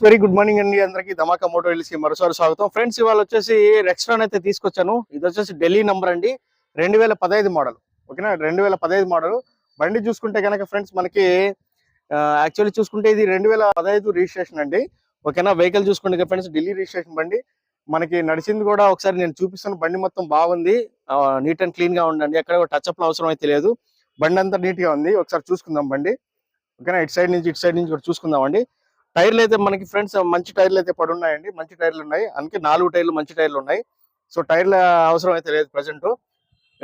Friends very good morning అండి అందరికి. ధమాకా Moto వెళ్ళి మరోసారి స్వాగతం. ఫ్రెండ్స్ ఇవాళ వచ్చేసి రెక్స్ట్రాన్ అయితే తీసుకొచ్చాను. ఇది వచ్చేసి ఢిల్లీ నంబర్ అండి. రెండు వేల పదహైదు మోడల్ ఓకేనా? రెండు వేల పదహైదు మోడల్ బండి చూసుకుంటే కనుక ఫ్రెండ్స్ మనకి యాక్చువల్లీ చూసుకుంటే ఇది రెండు వేల పదహైదు రిజిస్ట్రేషన్ అండి. ఓకేనా? వెహికల్ చూసుకుంటే ఫ్రెండ్స్ ఢిల్లీ రిజిస్ట్రేషన్ బండి. మనకి నడిచింది కూడా ఒకసారి నేను చూపిస్తాను. బండి మొత్తం బాగుంది. నీట్ అండ్ క్లీన్గా ఉండండి ఎక్కడ టచ్ అప్ అవసరం అయితే లేదు. బండి అంతా నీట్గా ఉంది. ఒకసారి చూసుకుందాం బండి. ఓకేనా? ఇటు సైడ్ నుంచి ఇటు సైడ్ నుంచి కూడా చూసుకుందాం అండి టైర్లు అయితే మనకి ఫ్రెండ్స్ మంచి టైర్లు అయితే పడి ఉన్నాయండి మంచి టైర్లు ఉన్నాయి. అందుకే నాలుగు టైర్లు మంచి టైర్లు ఉన్నాయి. సో టైర్ల అవసరం అయితే లేదు present.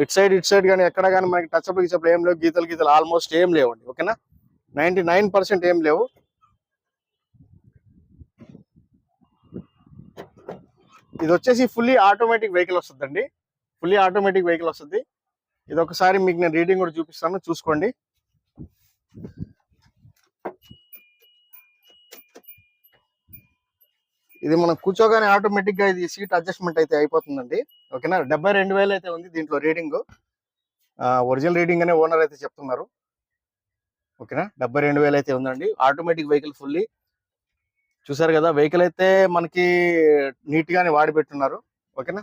It side it side కానీ ఎక్కడ కానీ మనకి టచ్ అప్ గిచప్ ఏం లేవు. గీతలు గీతలు ఆల్మోస్ట్ ఏం లేవండి. ఓకేనా? నైన్టీ నైన్ పర్సెంట్ ఏం లేవు. ఇది వచ్చేసి ఫుల్లీ ఆటోమేటిక్ వెహికల్ వస్తుందండి. ఫుల్లీ ఆటోమేటిక్ వెహికల్ వస్తుంది. ఇది ఒకసారి మీకు నేను రీడింగ్ కూడా చూపిస్తాను. చూసుకోండి. ఇది మనం కూర్చోగానే ఆటోమేటిక్గా ఇది సీట్ అడ్జస్ట్మెంట్ అయితే అయిపోతుందండి. ఓకేనా? డెబ్బై రెండు వేలు అయితే ఉంది దీంట్లో రీడింగ్ ఒరిజినల్ రీడింగ్ అనే ఓనర్ అయితే చెప్తున్నారు. ఓకేనా? డెబ్బై రెండు వేలు అయితే ఉందండి. ఆటోమేటిక్ వెహికల్ ఫుల్లీ చూసారు కదా? వెహికల్ అయితే మనకి నీట్ గానే వాడి పెట్టున్నారు. ఓకేనా?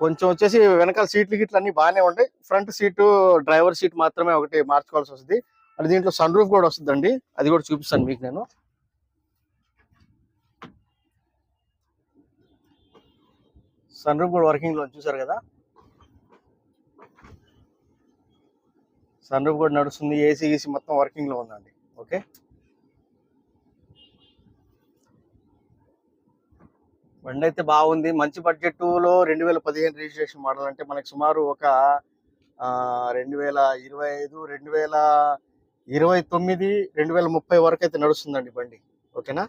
కొంచెం వచ్చేసి వెనకాల సీట్లు గిట్లు అన్ని బాగానే ఉంటాయి ఫ్రంట్ సీటు డ్రైవర్ సీట్ మాత్రమే ఒకటి మార్చుకోవాల్సి వస్తుంది. అది దీంట్లో సన్ రూఫ్ కూడా వస్తుందండి. అది కూడా చూపిస్తాను మీకు నేను. సన్ రూఫ్ కూడా వర్కింగ్లో చూసారు కదా? సన్ రూఫ్ కూడా నడుస్తుంది ఏసీ గీసీ మొత్తం వర్కింగ్లో ఉందండి. ఓకే? బండి అయితే బాగుంది. మంచి బడ్జెట్లో రెండు వేల పదిహేను రిజిస్ట్రేషన్ మోడల్ అంటే మనకి సుమారు ఒక రెండు వేల ఇరవై ఐదు రెండు వేల ఇరవై తొమ్మిది రెండు వేల ముప్పై వరకు అయితే నడుస్తుందండి బండి. ఓకేనా?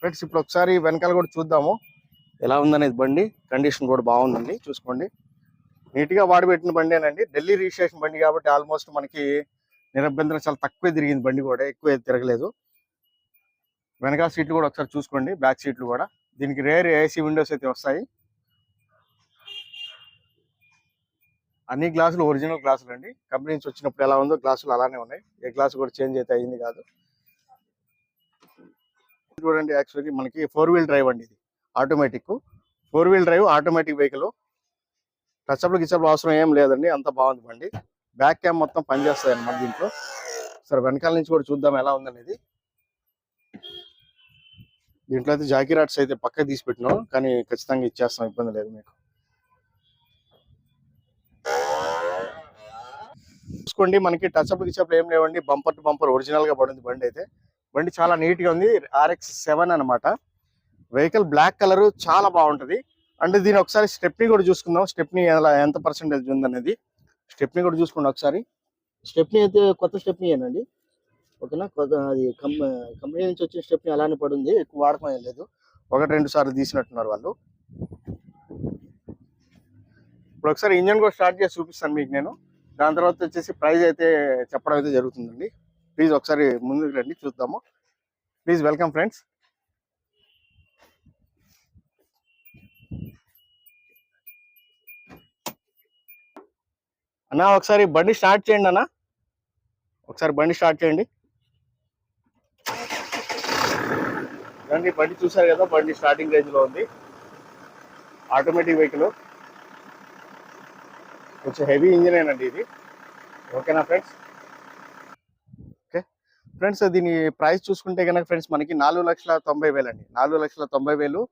ఫ్రెండ్స్ ఇప్పుడు ఒకసారి వెనకాల కూడా చూద్దాము. ఎలా ఉందనేది బండి కండిషన్ కూడా బాగుందండి చూసుకోండి. నీట్గా వాడిపెట్టిన బండి అనండి. ఢిల్లీ రిజిస్ట్రేషన్ బండి కాబట్టి ఆల్మోస్ట్ మనకి నిరభ్యంతరం చాలా తక్కువే తిరిగింది బండి కూడా ఎక్కువ తిరగలేదు. వెనకాల సీట్లు కూడా ఒకసారి చూసుకోండి బ్యాక్ సీట్లు కూడా. దీనికి రేర్ ఏసీ విండోస్ అయితే వస్తాయి. అన్ని గ్లాసులు ఒరిజినల్ గ్లాసులు అండి. కంపెనీ నుంచి వచ్చినప్పుడు ఎలా ఉందో గ్లాసులు అలానే ఉన్నాయి. ఏ గ్లాస్ కూడా చేంజ్ అయితే అయింది కాదు. చూడండి యాక్చువల్లీ మనకి ఫోర్ వీల్ డ్రైవ్ అండి ఇది. Automatic four wheel drive automatic vehicle. టచ్అప్లు గిచ్చప్లు అవసరం ఏం లేదండి అంత బాగుంది బండి. బ్యాక్ క్యామ్ మొత్తం పనిచేస్తాయి అన్నమాట దీంట్లో. సరే వెనకాల నుంచి కూడా చూద్దాం ఎలా ఉందనేది. దీంట్లో అయితే జాకీ రాట్స్ అయితే పక్కకి తీసి పెట్టినాం కానీ ఖచ్చితంగా ఇచ్చేస్తాం ఇబ్బంది లేదు మీకు. చూసుకోండి మనకి టచ్అప్ గిచ్చప్లు ఏం లేవండి బంపర్ టు బంపర్ ఒరిజినల్గా పడింది బండి అయితే. బండి చాలా నీట్గా ఉంది ఆర్ఎక్స్ సెవెన్ అన్నమాట. వెహికల్ బ్లాక్ కలర్ చాలా బాగుంటుంది. అంటే దీని ఒకసారి స్టెప్ని కూడా చూసుకుందాం. స్టెప్ని ఎలా ఎంత పర్సెంటేజ్ ఉందనేది. స్టెప్ని కూడా చూసుకోండి ఒకసారి. స్టెప్ని అయితే కొత్త స్టెప్ని ఏనండి ఓకేనా? కొత్త అది కంపెనీ నుంచి వచ్చిన స్టెప్ని అలానే పడింది. ఎక్కువ వాడకం ఏం లేదు. ఒకటి రెండు సార్లు తీసినట్టున్నారు వాళ్ళు. ఇప్పుడు ఒకసారి ఇంజన్ కూడా స్టార్ట్ చేసి చూపిస్తాను మీకు నేను. దాని తర్వాత వచ్చేసి ప్రైజ్ అయితే చెప్పడం అయితే జరుగుతుందండి. ప్లీజ్ ఒకసారి ముందుకు రండి చూద్దాము. Please welcome friends. అన్నా ఒకసారి బండి స్టార్ట్ చేయండి అన్న. ఒకసారి బండి స్టార్ట్ చేయండి. రండి బండి చూసారు కదా బండి స్టార్టింగ్ రేంజ్లో ఉంది. Automatic vehicle. కొంచెం హెవీ ఇంజిన్ అండి ఇది. ఓకేనా ఫ్రెండ్స్? ఓకే. ఫ్రెండ్స్ దీని ప్రైస్ చూసుకుంటే కనుక ఫ్రెండ్స్ మనకి నాలుగు లక్షల తొంభై వేలు అండి నాలుగు లక్షల తొంభై వేలు.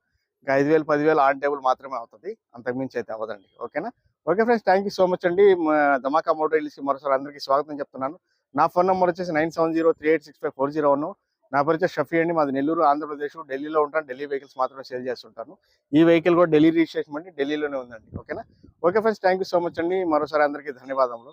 ఇంకా ఐదు వేలు పదివేలు ఆన్ టేబుల్ మాత్రమే అవుతుంది. అంతకుమించి అయితే అవ్వదండి. ఓకేనా? Okay friends thank you so much అండి. మా ధమాకా మోటార్ ఇల్సి మరోసారి అందరికీ స్వాగతం చెప్తున్నాను. నా ఫోన్ నెంబర్ వచ్చేసి nine seven zero three eight six five four zero one. నా పేరు వచ్చేసి షఫీ అండి. మాది నెల్లూరు ఆంధ్రప్రదేశ్ ఢిల్లీలో ఉంటాను. ఢిల్లీ వెహికల్స్ మాత్రమే సేల్ చేస్తుంటాను. ఈ వెహికల్ కూడా ఢిల్లీ రిజిస్ట్రేషన్ అండి ఢిల్లీలోనే ఉందండి. ఓకేనా? Okay friends thank you so much అండి. మరోసారి అందరికీ ధన్యవాదములు.